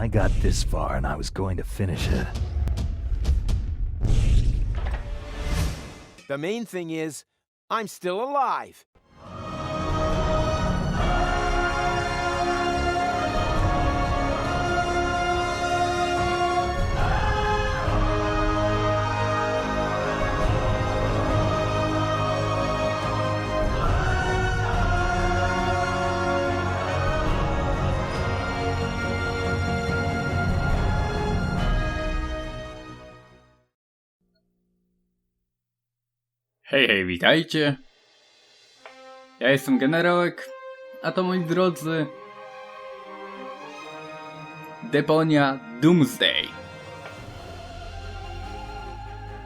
I got this far and I was going to finish it. The main thing is, I'm still alive. Hej, hej, witajcie. Ja jestem generałek, a to moi drodzy. Deponia Doomsday.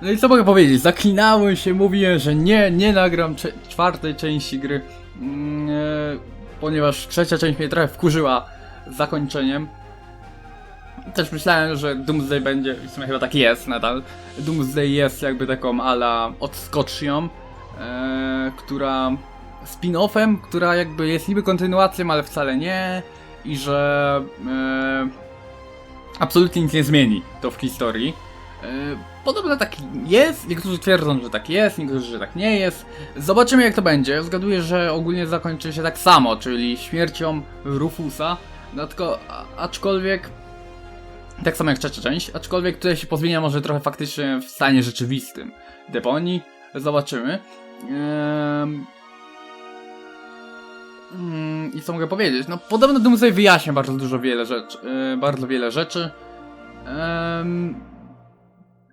No i co mogę powiedzieć? Zaklinałem się, mówiłem, że nie, nie nagram czwartej części gry, mm, e, ponieważ trzecia część mnie trochę wkurzyła zakończeniem. Też myślałem, że Doomsday będzie, w sumie chyba tak jest nadal, Doomsday jest jakby taką ala odskocznią, e, która spin-offem, która jakby jest niby kontynuacją, ale wcale nie i że e, absolutnie nic nie zmieni to w historii. E, podobno tak jest, niektórzy twierdzą, że tak jest, niektórzy, że tak nie jest. Zobaczymy jak to będzie. Zgaduję, że ogólnie zakończy się tak samo, czyli śmiercią Rufusa. No tylko, a, aczkolwiek tak samo jak trzecia część, aczkolwiek tutaj się pozmienia może trochę faktycznie w stanie rzeczywistym. Deponii, zobaczymy. Ehm... Mm, I co mogę powiedzieć? No podobno Doomsday wyjaśnia bardzo dużo wiele rzeczy. e, bardzo wiele rzeczy. Ehm...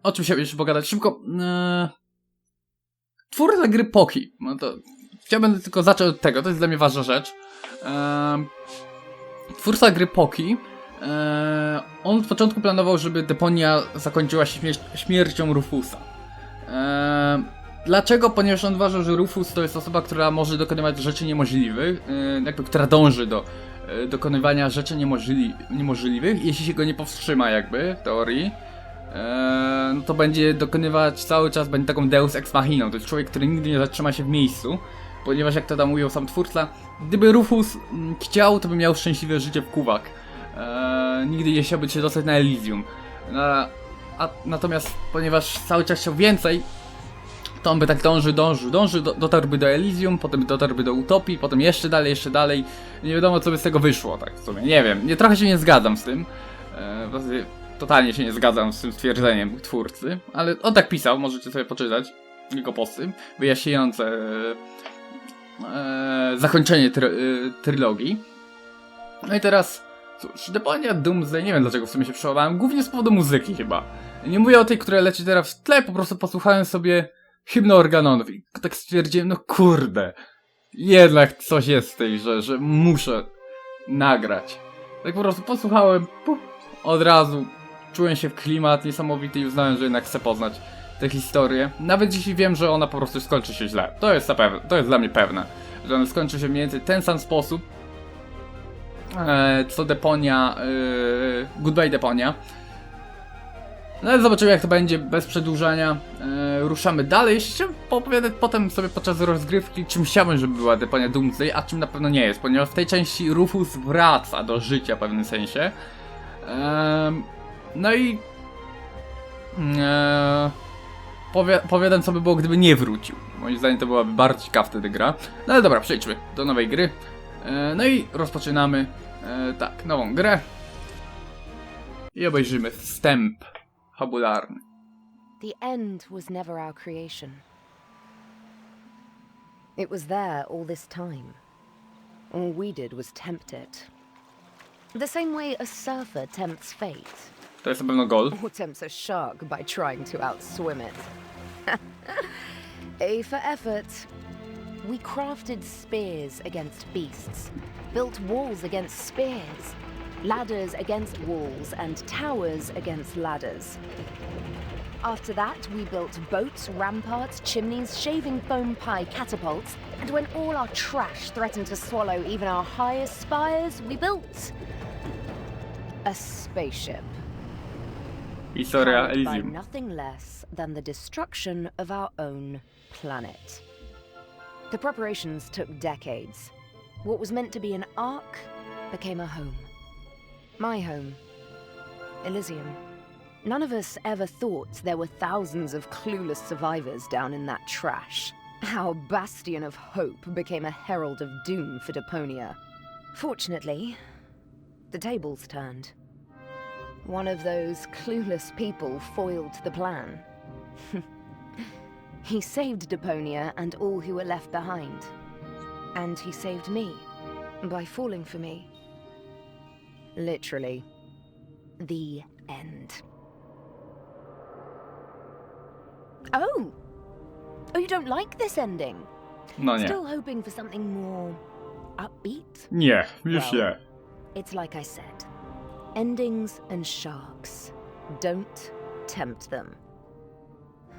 O czym się jeszcze pogadać? Szybko. E... Twórca gry Poki. No to chciałbym tylko zacząć od tego, to jest dla mnie ważna rzecz. Ehm... Twórca gry Poki Eee, on od początku planował, żeby Deponia zakończyła się śmier śmiercią Rufusa. Eee, dlaczego? Ponieważ on uważał, że Rufus to jest osoba, która może dokonywać rzeczy niemożliwych, eee, jakby która dąży do e, dokonywania rzeczy niemożli niemożliwych, jeśli się go nie powstrzyma jakby, w teorii. Eee, no to będzie dokonywać cały czas, będzie taką deus ex machiną, to jest człowiek, który nigdy nie zatrzyma się w miejscu, ponieważ jak to tam mówił sam twórca, gdyby Rufus mm, chciał, to by miał szczęśliwe życie w Kuwak. Eee, nigdy nie chciałby się dostać na Elysium. Na, a, natomiast ponieważ cały czas chciał więcej, to on by tak dążył, dążył, dążył, do, dotarłby do Elysium, potem dotarłby do Utopii, potem jeszcze dalej, jeszcze dalej. Nie wiadomo co by z tego wyszło, tak w sumie. Nie wiem, nie, trochę się nie zgadzam z tym. Zasadzie totalnie się nie zgadzam z tym stwierdzeniem twórcy, ale on tak pisał, możecie sobie poczytać jego posty wyjaśniające eee, zakończenie try, e, trylogii. No i teraz Cóż, Deponia Doomsday, nie wiem dlaczego w sumie się przełamałem, głównie z powodu muzyki chyba. Nie mówię o tej, która leci teraz w tle, po prostu posłuchałem sobie hymnu organonów i tak stwierdziłem, no kurde, jednak coś jest w tej, że, muszę nagrać. Tak po prostu posłuchałem, pup, od razu czułem się w klimat niesamowity i uznałem, że jednak chcę poznać tę historię. Nawet jeśli wiem, że ona po prostu skończy się źle. To jest, zapewne, to jest dla mnie pewne, że ona skończy się mniej więcej ten sam sposób, co Deponia, e, Goodbye Deponia. No ale zobaczymy jak to będzie bez przedłużania. E, ruszamy dalej. Jeszcze poopowiadać potem sobie podczas rozgrywki, czym chciałbym, żeby była Deponia Doomsday, a czym na pewno nie jest, ponieważ w tej części Rufus wraca do życia w pewnym sensie. E, no i e, powie, powiadam co by było, gdyby nie wrócił. Moim zdaniem to byłaby bardzo ciekawa wtedy gra. No ale dobra, przejdźmy do nowej gry. E, No i rozpoczynamy e, tak, nową grę. I obejrzymy wstęp fabularny. The end was never our creation. It was there all this time. All we did was tempt it. The same way a surfer tempts fate, To jest na pewno gol. or tempts a shark by trying to outswim it. A for effort. We crafted spears against beasts, built walls against spears, ladders against walls, and towers against ladders. After that, we built boats, ramparts, chimneys, shaving foam pie catapults, and when all our trash threatened to swallow even our highest spires, we built a spaceship. Historia by nothing less than the destruction of our own planet. The preparations took decades. What was meant to be an ark became a home. My home, Elysium. None of us ever thought there were thousands of clueless survivors down in that trash. Our bastion of hope became a herald of doom for Deponia. Fortunately, the tables turned. One of those clueless people foiled the plan. he saved Deponia and all who were left behind. And he saved me by falling for me. Literally. The end. Oh! Oh, you don't like this ending? No nie. Still hoping for something more upbeat? Yeah, już Well. nie. It's like I said endings and sharks. Don't tempt them.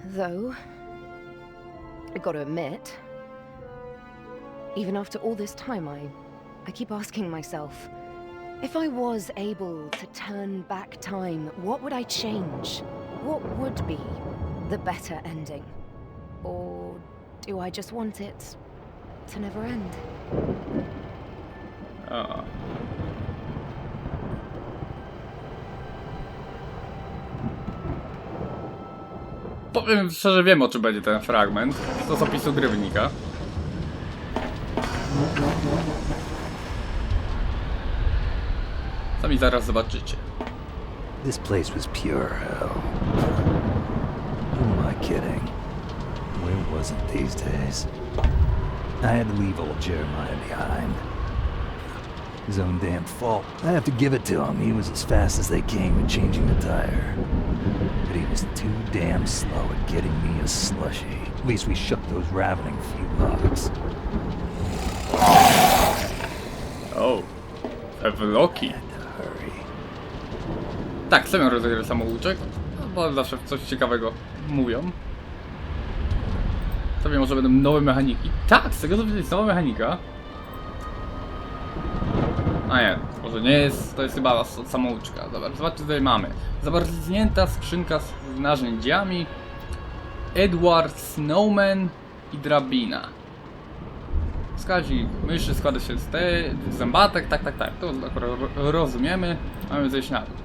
Though, I gotta admit, even after all this time, I, I keep asking myself if I was able to turn back time, what would I change? What would be the better ending? Or do I just want it to never end? A. Powiem szczerze, wiem o czym będzie ten fragment. To z opisu gry wynika. Sami zaraz zobaczycie. This place was pure hell. Who am I kidding? Where was it these days? I had to leave old Jeremiah behind. His own damn fault. I have to give it to him. He was as fast as they came at changing the tire. But he was too damn slow at getting me a slushy. At least we shook those ravening few locks. Oh. Ewloki. Tak, chcemy rozegrać samouczek, bo zawsze coś ciekawego mówią. To wiem, może będą nowe mechaniki. Tak, z tego co widzę jest nowa mechanika. A nie, może nie jest, to jest chyba samouczka. Dobra, zobaczcie co tutaj mamy. Zamarznięta skrzynka z narzędziami. Edward Snowman i drabina. Wskaźnik myszy składa się z te zębatek, tak, tak, tak, to akurat ro- rozumiemy. Mamy zejść na dół.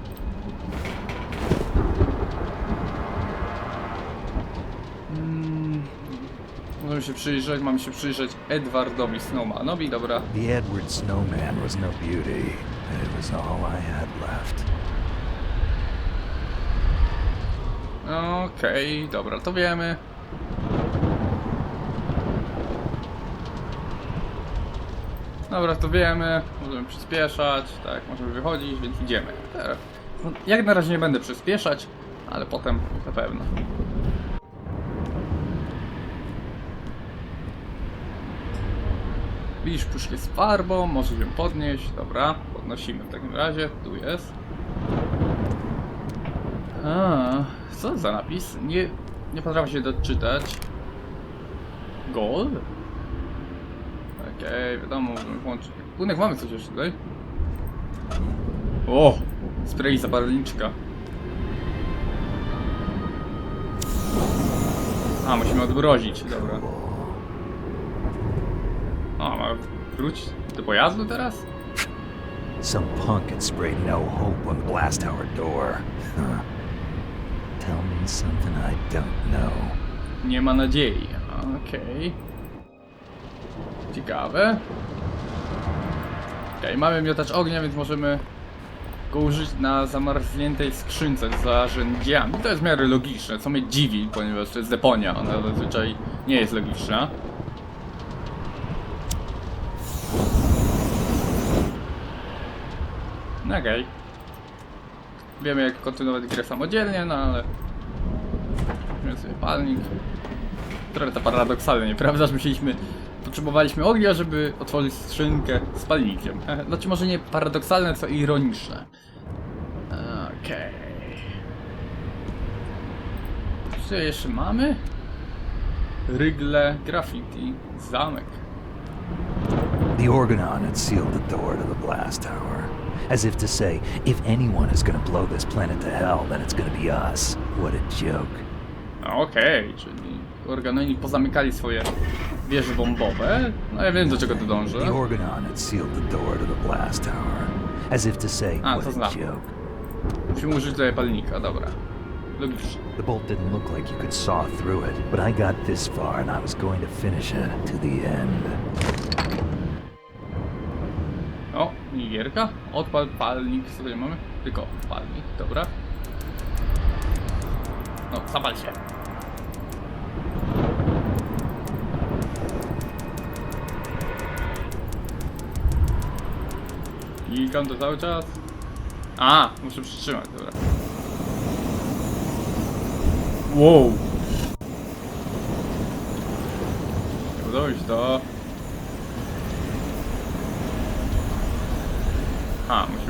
Możemy się przyjrzeć, mamy się przyjrzeć Edwardowi Snowmanowi, dobra. The Edward Snowman was no beauty. It was all I had left. Okej, dobra, to wiemy. Dobra, to wiemy, możemy przyspieszać, tak, możemy wychodzić, więc idziemy. Teraz. No, Jak na razie nie będę przyspieszać, ale potem na pewno. Widzisz puszkę z farbą, możesz ją podnieść, dobra, podnosimy w takim razie, tu jest. A, co za napis? Nie, nie potrafię się doczytać. Gold? Okej, wiadomo, możemy włączyć. Punek, mamy coś jeszcze tutaj? O! Spray zapalniczka. A, musimy odmrozić, dobra. A, ma wrócić do pojazdu teraz? Some punk had sprayed no hope on the blast tower door. Huh. Tell me something I don't know. Nie ma nadziei. Okej. Ciekawe. Okej, mamy miotacz ognia, więc możemy go użyć na zamarzniętej skrzynce z narzędziami. To jest w miarę logiczne, co mnie dziwi, ponieważ to jest deponia, ona zazwyczaj nie jest logiczna. No Okej. Wiemy jak kontynuować grę samodzielnie, no ale... Weźmiemy sobie palnik. Trochę to paradoksalnie, prawda? Że myśleliśmy, potrzebowaliśmy ognia, żeby otworzyć skrzynkę z palnikiem. E, Znaczy może nie paradoksalne, co ironiczne. Okej. Co jeszcze mamy? Rygle, graffiti, zamek. The Organon had sealed the door to the blast tower. As if to say, if anyone is gonna blow this planet to hell, then it's gonna be us. What a joke. Okej, czyli organoni pozamykali swoje wieże bombowe. No ja wiem do czego to dąży. The Organon had sealed the door to the blast tower. As if to say, what to a znam. Musimy użyć tutaj palnika, dobra. Logicznie. The bolt didn't look like you could saw through it, but I got this far and I was going to finish it to the end. O, minigierka. Odpal palnik, co tutaj mamy? Tylko palnik, dobra. No, zapal się. Klikam to cały czas. A, muszę przytrzymać, dobra. Wow. Nie udało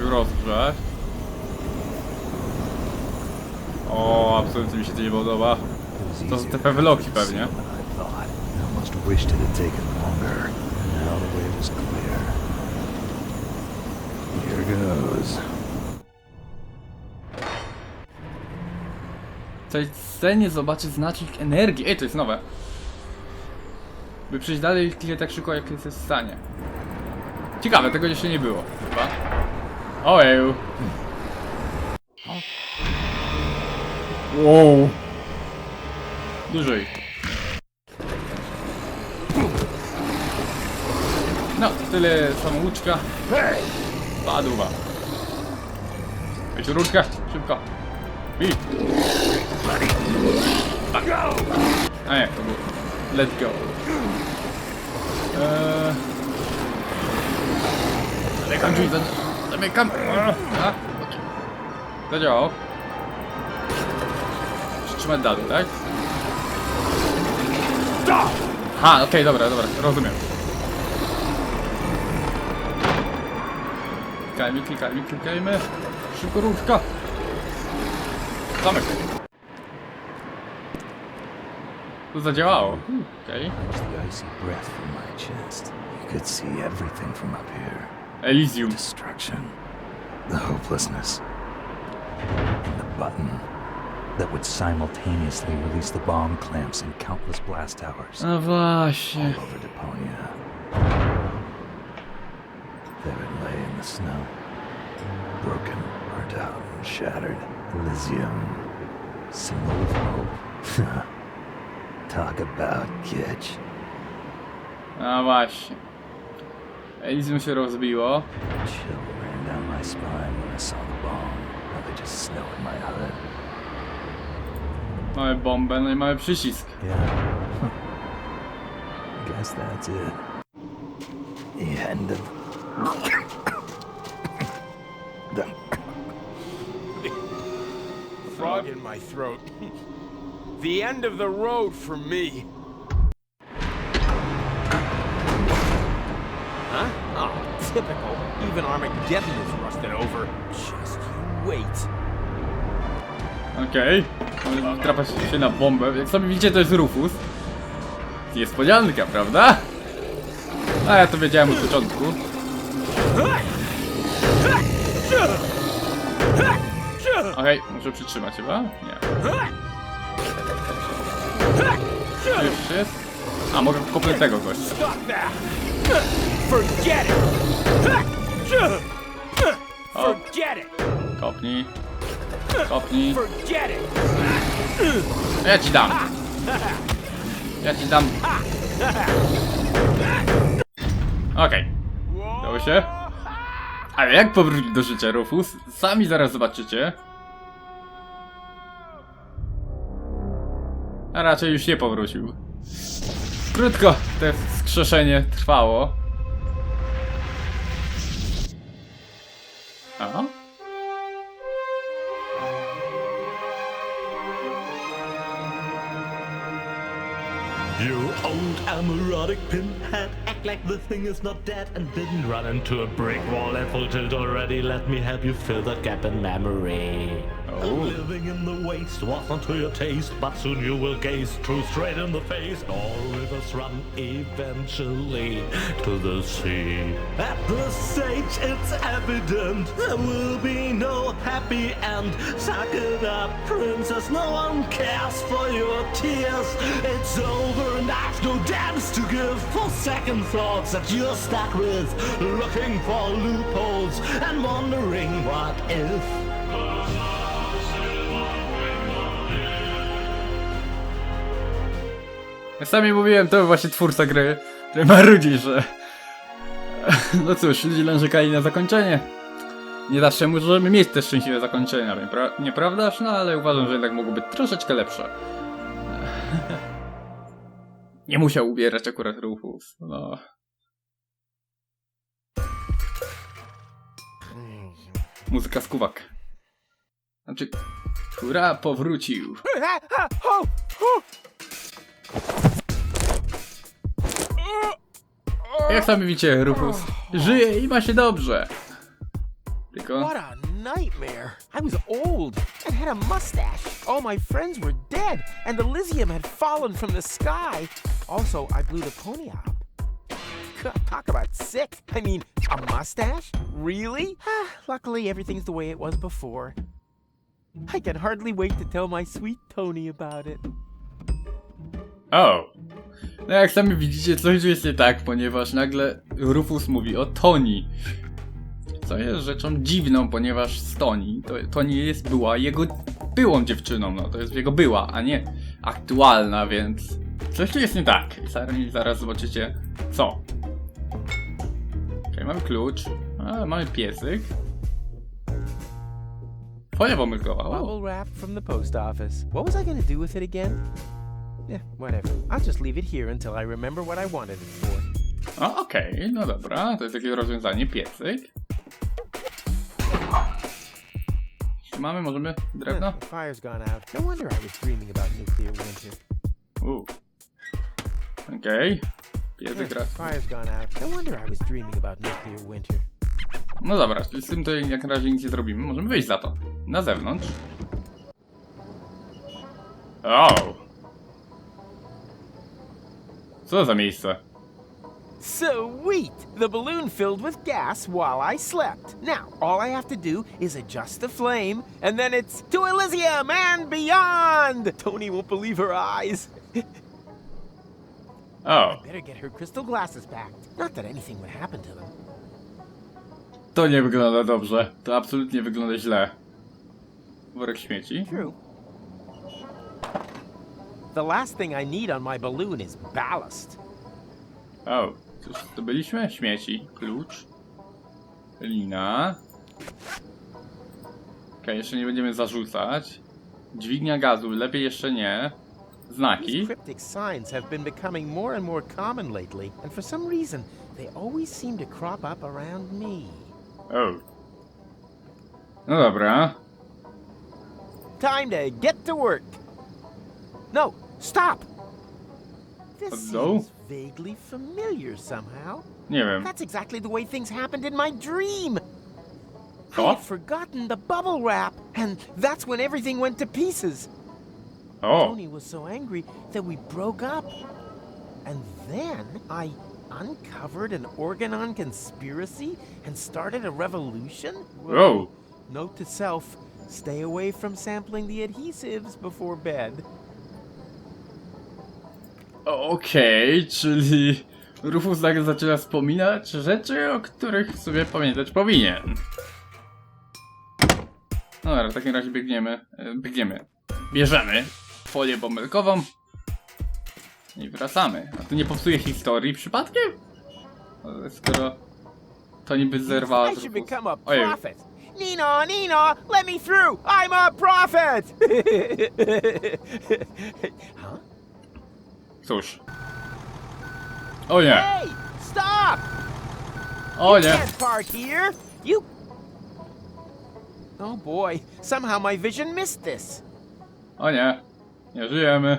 rozgrzać. O, absolutnie mi się to nie podoba. To są te to pewnie. W tej scenie zobaczy znacznik energii. Ej, to jest nowe. By przejść dalej tyle tak szybko, jak jest w stanie. Ciekawe, tego jeszcze nie było, chyba. Ojeju. Wow. Dużej. No, tyle samouczka. Padła. Weź rurkę, szybko. Bij. A nie, to było. Let go. Eee... Drzwi, za- zamykam. A, okej. Zadziałał. Przytrzymać dalej, tak? Ha, okej, dobra, dobra, rozumiem. Klikajmy, klikajmy, klikajmy. Szybko rurka. Zamek. To zadziałało. Okej. There's the icy breath from my chest. You could see everything from up here. Elysium. Destruction. The hopelessness. And the button that would simultaneously release the bomb clamps in countless blast towers No właśnie. all over Deponia. There it lay in the snow. Broken, burnt out, and shattered. Elysium. Symbol of hope. Talk about kitsch. No właśnie. Elysium się rozbiło. Chill ran down my spine when I saw the bomb. How they just snow in my hood. Mamy bombę, no i mamy przycisk. Yeah. Guess that's it. The end of the Frog in my throat. the end of the road for me. Even Armageddon is rusted over. Just you wait. Okej. Mamy Trapać się na bombę. Jak sobie widzicie, to jest Rufus. Niespodzianka, prawda? A ja to wiedziałem od początku. Okej, muszę przytrzymać chyba? Nie. Już jest. A, mogę kopnąć tego gościa. That! Forget it! Forget it! Kopnij. Kopnij. Forget it! Ja ci dam. Ja ci dam. Okej. Udało się? Ale jak powrócić do życia, Rufus? Sami zaraz zobaczycie. A raczej już nie powrócił. Krótko to wskrzeszenie trwało. Uh-huh. You old amorotic pinhead, act like the thing is not dead and didn't run into a brick wall at full tilt already. Let me help you fill that gap in memory. Oh. Living in the waste wasn't to your taste, but soon you will gaze true straight in the face. All rivers run eventually to the sea. At this stage, it's evident there will be no happy end. Suck it up, princess. No one cares for your tears. It's over, and life, no damns to give. For second thoughts that you're stuck with, looking for loopholes and wondering what if. Jak sami mówiłem, to był właśnie twórca gry, który marudzi, że... No cóż, ludzie czekali na zakończenie. Nie zawsze możemy mieć te szczęśliwe zakończenia, nieprawdaż? No ale uważam, że jednak mogło być troszeczkę lepsze. Nie musiał ubierać akurat Rufus, no. Muzyka z kuwak. Znaczy, hurra, powrócił. Jak sami widzicie, Rufus żyje i ma się dobrze. Tylko... What a nightmare. I was old and had a mustache. All my friends were dead, and Elysium had fallen from the sky. Also, I blew the pony up. Talk about sick. I mean, a mustache? Really? Luckily, everything's the way it was before. I can hardly wait to tell my sweet Tony about it. Oh. No jak sami widzicie, coś jest nie tak, ponieważ nagle Rufus mówi o Toni. Co jest rzeczą dziwną, ponieważ z Toni, to Toni jest, była jego byłą dziewczyną, no to jest jego była, a nie aktualna, więc coś tu jest nie tak. I zaraz zobaczycie co. Okej, mamy klucz, a, mamy piesyk. Pomyłkowa, o. Bubble wrap from the post office. What was I gonna do with it again? Yeah, whatever. I'll just leave it here until I remember what I wanted it for. O, okej, no dobra, to jest takie rozwiązanie, piecyk. Mamy, możemy drewno? The fire's gone out. No wonder I was dreaming about nuclear winter. Uuu. Okej, The raz. fire's gone out. No wonder I was dreaming about nuclear winter. No dobra, z tym to jak na razie nic nie zrobimy, możemy wyjść za to. Na zewnątrz. O! Co za miejsce? Sweet! The balloon filled with gas while I slept. Now, all I have to do is adjust the flame, and then it's to Elysium and beyond! Tony won't believe her eyes. Oh. O, Better get her crystal glasses back. Not that anything would happen to them. to nie wygląda dobrze. To absolutnie wygląda źle. Worek śmieci. True. The last thing I need on my balloon is ballast. O, to byliśmy? Śmieci, klucz, lina. Okej, jeszcze nie będziemy zarzucać. Dźwignia gazu, lepiej jeszcze nie. Znaki. cryptic signs have been becoming more and more common lately, and for some reason, they always seem to crop up around me. O. No dobra. Time to get to work. No, stop! This Hello? seems vaguely familiar somehow. Nie wiem. That's exactly the way things happened in my dream. I had forgotten the bubble wrap, and that's when everything went to pieces. O, Tony was so angry that we broke up. And then I uncovered an Organon conspiracy and started a revolution? o. Note to self stay away from sampling the adhesives before bed. Okej, czyli Rufus nagle zaczyna wspominać rzeczy, o których sobie pamiętać powinien. No dobra, w takim razie biegniemy. e, Biegniemy. Bierzemy folię pomylkową i wracamy. A tu nie popsuje historii przypadkiem? Skoro to niby zerwała I z Rufus. Ojej. Nino, Nino, let me through! I'm a prophet! huh? Cóż. O nie, Hey, stop! o You nie. can't park here. You. Oh boy, somehow my vision missed this. O nie, nie żyjemy.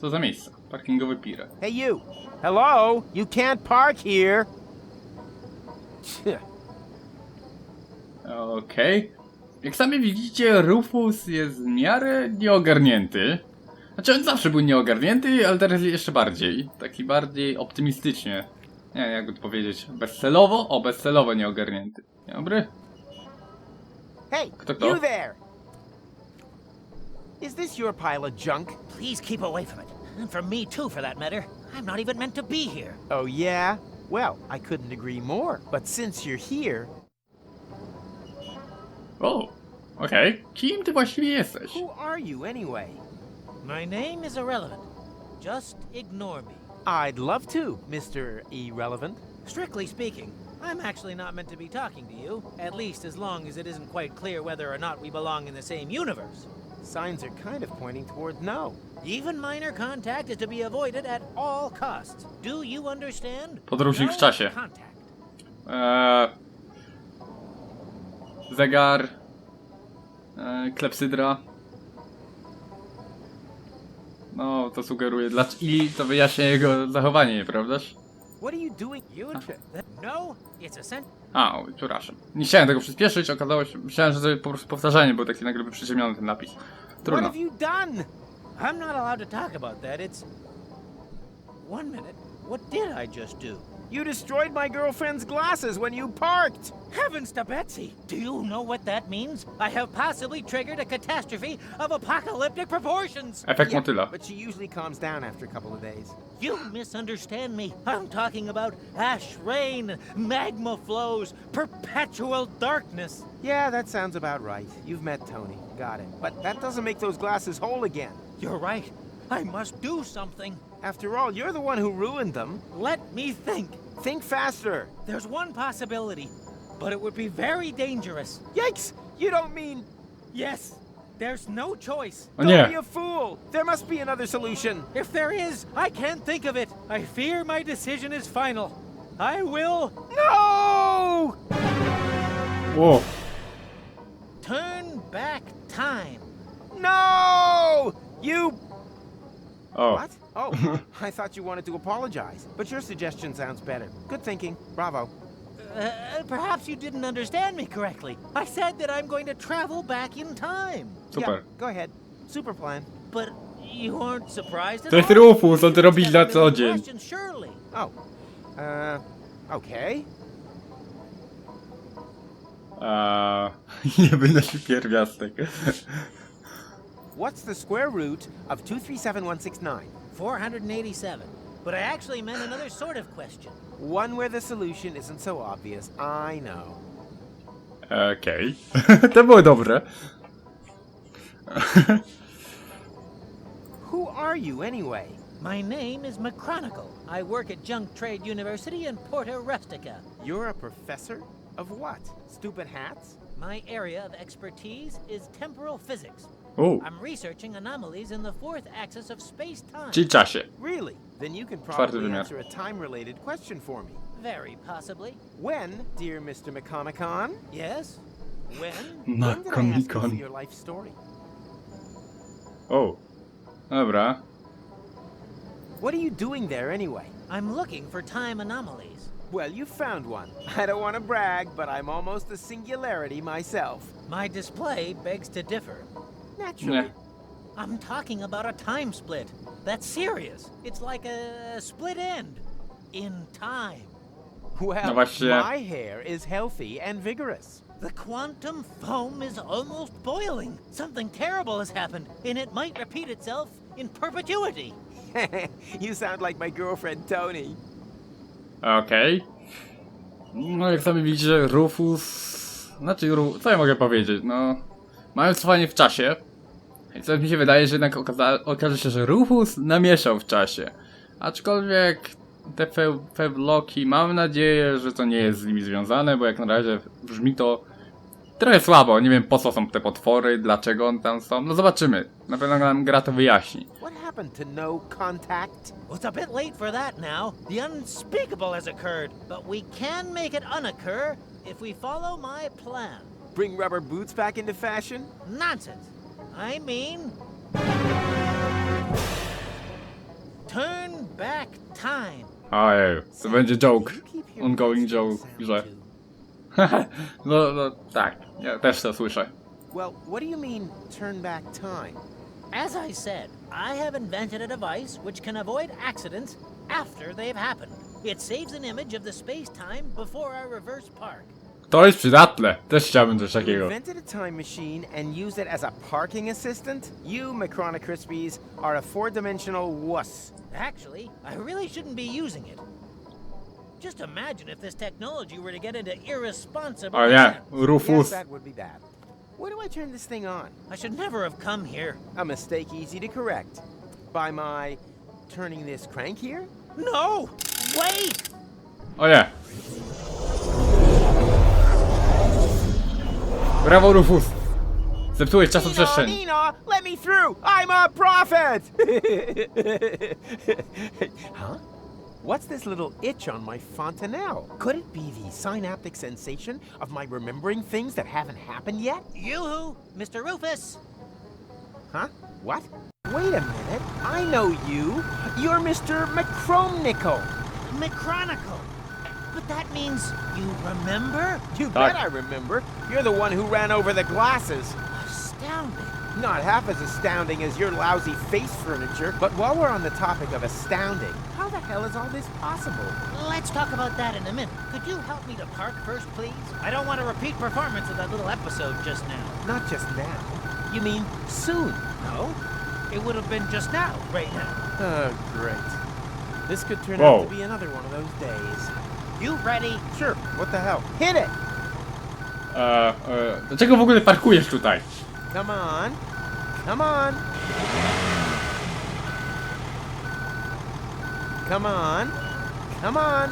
Co za miejsce? Parkingowy pire. Hey, you. Hello? You can't park here. Okej. Jak sami widzicie, Rufus jest w miarę nieogarnięty. Znaczy on zawsze był nieogarnięty, ale teraz jeszcze bardziej. Taki bardziej optymistycznie. Nie wiem jakby to powiedzieć. Bezcelowo? O, bezcelowo nieogarnięty. Dzień dobry. Hey, Kto to? you there. Is this your pile of junk? Please keep away from it. And from me, too, for that matter. I'm not even meant to be here. Oh, yeah? Well, I couldn't agree more. But since you're here, O, okej. Kim ty właściwie jesteś? who are you anyway? My name is irrelevant. Just ignore me. I'd love to, Mr. Irrelevant. Strictly speaking, I'm actually not meant to be talking to you, at least as long as it isn't quite clear whether or not we belong in the same universe. Signs are kind of pointing toward no. Even minor contact is to be avoided at all costs. Do you understand? Podróżnik w czasie. Contact. Eee, zegar. Eee, klepsydra. No, to sugeruje. Dlaczego, I to wyjaśnia jego zachowanie, nieprawdaż? What are you doing? You No, it's a A, oj, przepraszam. Nie chciałem tego przyspieszyć, okazało się. Myślałem, że to po prostu powtarzanie, bo taki nagle przyciemniony ten napis. What Trudno. have you done? I'm not allowed to talk about that. It's. One minute. What did I just do? You destroyed my girlfriend's glasses when you parked. Heavens to Betsy! Do you know what that means? I have possibly triggered a catastrophe of apocalyptic proportions! Efekt Yeah, motyla. but she usually calms down after a couple of days. You misunderstand me. I'm talking about ash rain, magma flows, perpetual darkness. Yeah, that sounds about right. You've met Tony. Got it. But that doesn't make those glasses whole again. You're right. I must do something. After all, you're the one who ruined them. Let me think. Think faster. There's one possibility, but it would be very dangerous. Yikes! You don't mean. Yes, there's no choice. Oh, don't nie! be a fool. There must be another solution. If there is, I can't think of it. I fear my decision is final. I will No! Whoa. turn back time. No! You. Oh. What? Oh, I thought you wanted to apologize. But your suggestion sounds better. Good thinking. Bravo. Uh, perhaps you didn't understand me correctly. I said that I'm going to travel back in time. Super. Yeah, go ahead. Super plan. But you aren't surprised at To jest all? Rufus, on to robi It's na got a co million dzień. questions, Surely. Oh. Uh. Okay. Nie pierwiastek. What's the square root of 237169? 487. But I actually meant another sort of question. One where the solution isn't so obvious. I know. Okej. to było dobre. Who are you anyway? My name is McChronicle. I work at Junk Trade University in Porta Rustica. You're a professor? Of what? Stupid hats? My area of expertise is temporal physics. U, I'm researching anomalies in the fourth axis of space-time. czyli czasie. Really? Then you can probably answer a time-related question for me. Very possibly. When, dear Mr. McConaughey? Yes? When? When did I ask you for your life story? Oh. Dobra. What are you doing there anyway? I'm looking for time anomalies. Well, you found one. I don't want to brag, but I'm almost a singularity myself. My display begs to differ. Naturally. Nie. I'm talking about a time split. That's serious. It's like a split end. In time. Well, No właśnie. Uh, my hair is healthy and vigorous. The quantum foam is almost boiling. Something terrible has happened, and it might repeat itself in perpetuity. you sound like my girlfriend Tony. Okej. No jak sami widzicie, Rufus... Znaczy, Ru... co ja mogę powiedzieć? No... Mają cofanie w czasie. I co mi się wydaje, że jednak okaza... okaże się, że Rufus namieszał w czasie. Aczkolwiek te fe... fewloki, mam nadzieję, że to nie jest z nimi związane, bo jak na razie brzmi to trochę słabo. Nie wiem po co są te potwory, dlaczego one tam są. No zobaczymy. Na pewno nam gra to wyjaśni. What happened to no contact? Well, it's a bit late for that now. The unspeakable has occurred, but we can make it unoccur if we follow my plan. Bring rubber boots back into fashion? Nonsense. I mean. Turn back time. Ojej, to będzie joke. You keep hearing Ongoing joke, że... no, no, tak. Ja też to słyszę. Well, what do you mean, turn back time? As I said, I have invented a device which can avoid accidents after they've happened. It saves an image of the space time before I reverse park. To jest przydatne. Też chciałbym coś takiego. invented a time machine and used it as a parking assistant? You, Macrona Crispies, are a four-dimensional wuss. Actually, I really shouldn't be using it. Just imagine if this technology were to get into irresponsible oh, O nie, hands. Yes, Rufus. that would be bad. Where do I turn this thing on? I should never have come here. A mistake easy to correct. By my turning this crank here? No! Wait! Oh nie. Brawo, Rufus. Zepsułeś czasoprzestrzeń. Nino, Nino, let me through! I'm a prophet! huh? What's this little itch on my fontanelle? Could it be the synaptic sensation of my remembering things that haven't happened yet? Yoo-hoo! Mr. Rufus! Huh? What? Wait a minute. I know you. You're Mr. McChromnickel. Micronicle! But that means you remember? You Doc. bet I remember. You're the one who ran over the glasses. Astounding. Not half as astounding as your lousy face furniture. But while we're on the topic of astounding, how the hell is all this possible? Let's talk about that in a minute. Could you help me to park first, please? I don't want a repeat performance of that little episode just now. Not just now. You mean soon? No? It would have been just now, right now. Oh, great. This could turn Whoa. out to be another one of those days. You ready? Sure, what the hell? Hit it! E, e, dlaczego w ogóle parkujesz tutaj? Come on. Come on. Come on. Come on.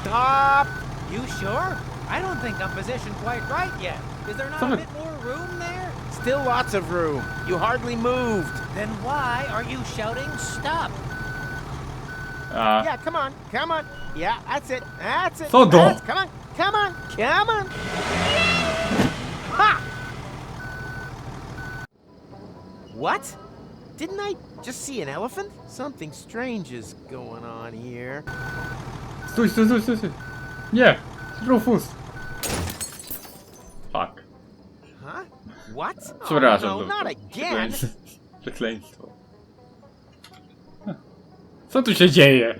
Stop! You sure? I don't think I'm positioned quite right yet. Is there not Come a bit more room there? Still lots of room. You hardly moved. Then why are you shouting stop? A, Yeah, come on. Come on. Yeah, that's it. That's it. Co do? That's- Come on. Come on. Come on. Ha! What? Didn't I just see an elephant? Something strange is going on here. stój, stój, stój, stój, stój. Nie, Rufus. Fuck. Huh? What? Oh, Przepraszam. no, to- not again. Przekleństwo. Co tu się dzieje?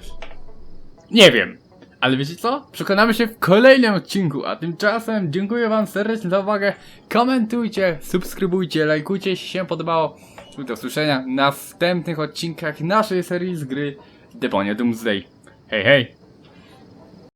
Nie wiem. Ale wiecie co? Przekonamy się w kolejnym odcinku, a tymczasem dziękuję wam serdecznie za uwagę. Komentujcie, subskrybujcie, lajkujcie, jeśli się podobało. Do usłyszenia w następnych odcinkach naszej serii z gry Deponia Doomsday. Hej, hej!